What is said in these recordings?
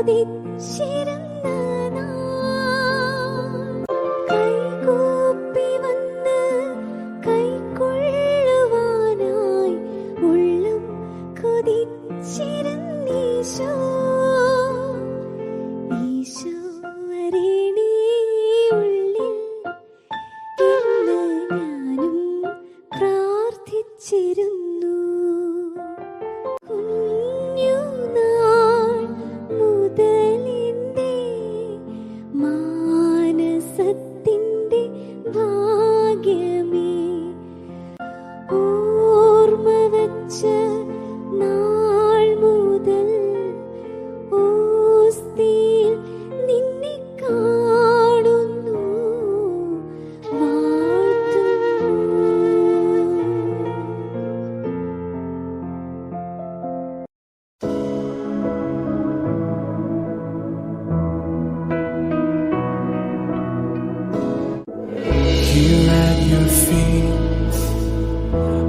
눈부비 싫은 your feet,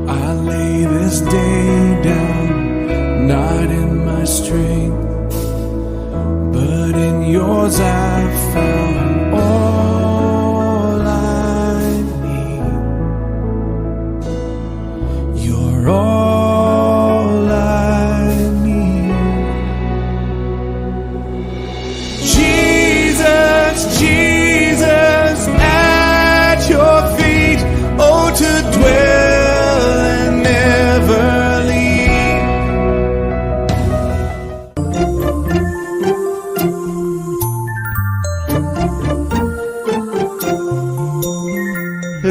I lay this day down, not in my strength, but in yours I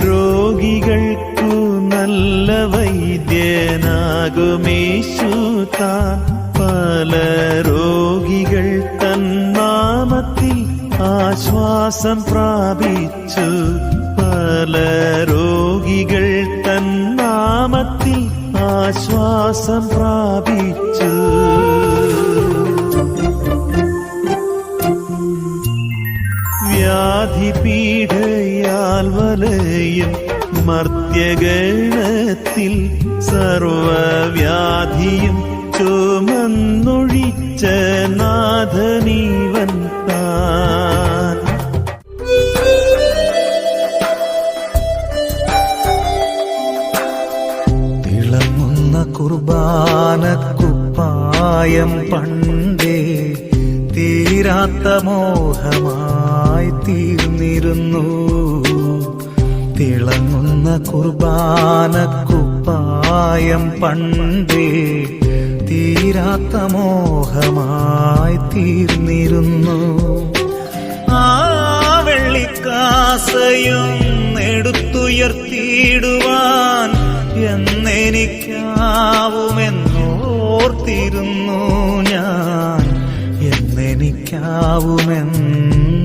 രോഗികൾക്കു നല്ല വൈദ്യനാകുമേശു താൻ പല രോഗികൾ തന്നാമത്തിൽ ആശ്വാസം പ്രാപിച്ചു. പല രോഗികൾ തന്നാമത്തിൽ ആശ്വാസം പ്രാപിച്ചു. വ്യാധിപീഠയാൽ വലയും മർത്യഗണത്തിൽ സർവവ്യാധിയും ചുമന്നൊഴിച്ച നാഥനീവൻ താൻ. തീർന്നിരുന്നു തിളങ്ങുന്ന കുർബാനക്കുപ്പായം പണ്ടേ തീരാത്ത മോഹമായി തീർന്നിരുന്നു. ആ വെള്ളിക്കാസയും എടുത്തുയർത്തിയിടുവാൻ എന്നെനിക്കാവുമെന്നോർത്തിരുന്നു ഞാൻ.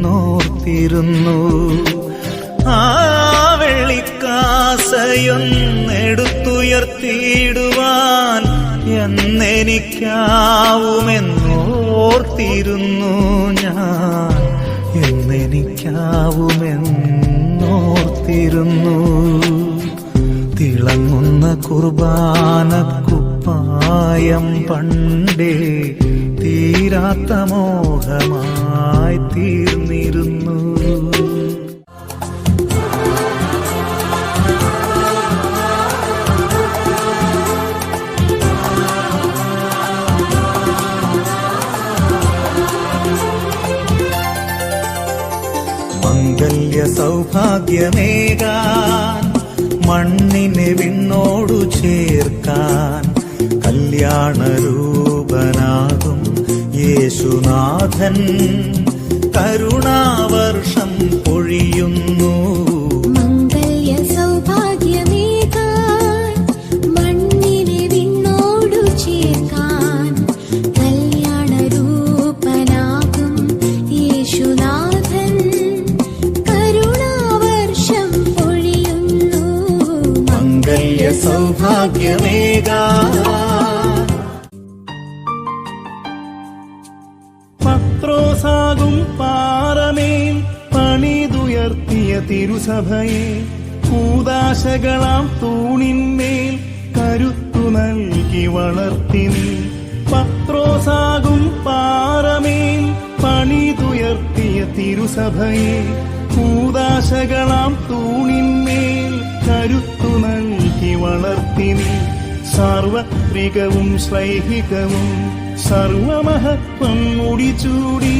എന്നെനിക്കാവുമെന്നോർത്തിരുന്നു ആ വെള്ളിക്കാസയൊന്നെടുത്തുയർത്തിയിടുവാൻ എന്നെനിക്കാവുമെന്നോർത്തിരുന്നു ഞാൻ. എന്നെനിക്കാവുമെന്നോർത്തിരുന്നു. തിളങ്ങുന്ന കുർബാനക്കുപ്പായം പണ്ടേ തീരാത്ത മോഹമായി തീർന്നിരുന്നു സൗഭാഗ്യമേകാൻ മണ്ണിനെ വിണ്ണോടു ചേർക്കാൻ കല്യാണരൂപനാകും യേശുനാഥൻ. കരുണാവർഷം മംഗല്യ സൗഭാഗ്യമേക പത്രോസാകും പാറമേൽ പണിതുയർത്തിയ തിരുസഭയെ. കൂതാശകളാം തൂണിന്മേൽ കരുത്തു നൽകി വളർത്തി പത്രോസാകും പാറമേൽ തിരുസഭയെ. കൂതാശകളാം തൂണിന്മേൽ കരുത്തു നൽകി വളർത്തി നീ സാർവത്രികവും ശ്ലൈഹികവും സർവമഹത്വം മുടിച്ചൂടി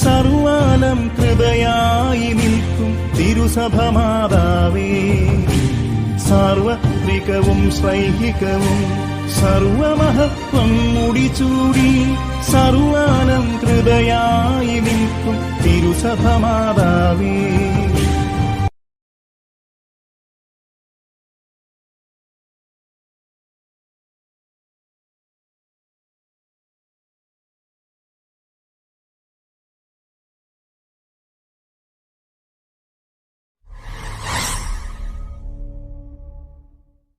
സർവാലം കൃതയായി നിൽക്കും തിരുസഭ മാതാവേ സാർവത്രികവും ശ്ലൈഹികവും സർവമഹത്വം മുടിച്ചൂടി സർവാലം കൃതയായി നിൽക്കും തിരുസഭ മാതാവേ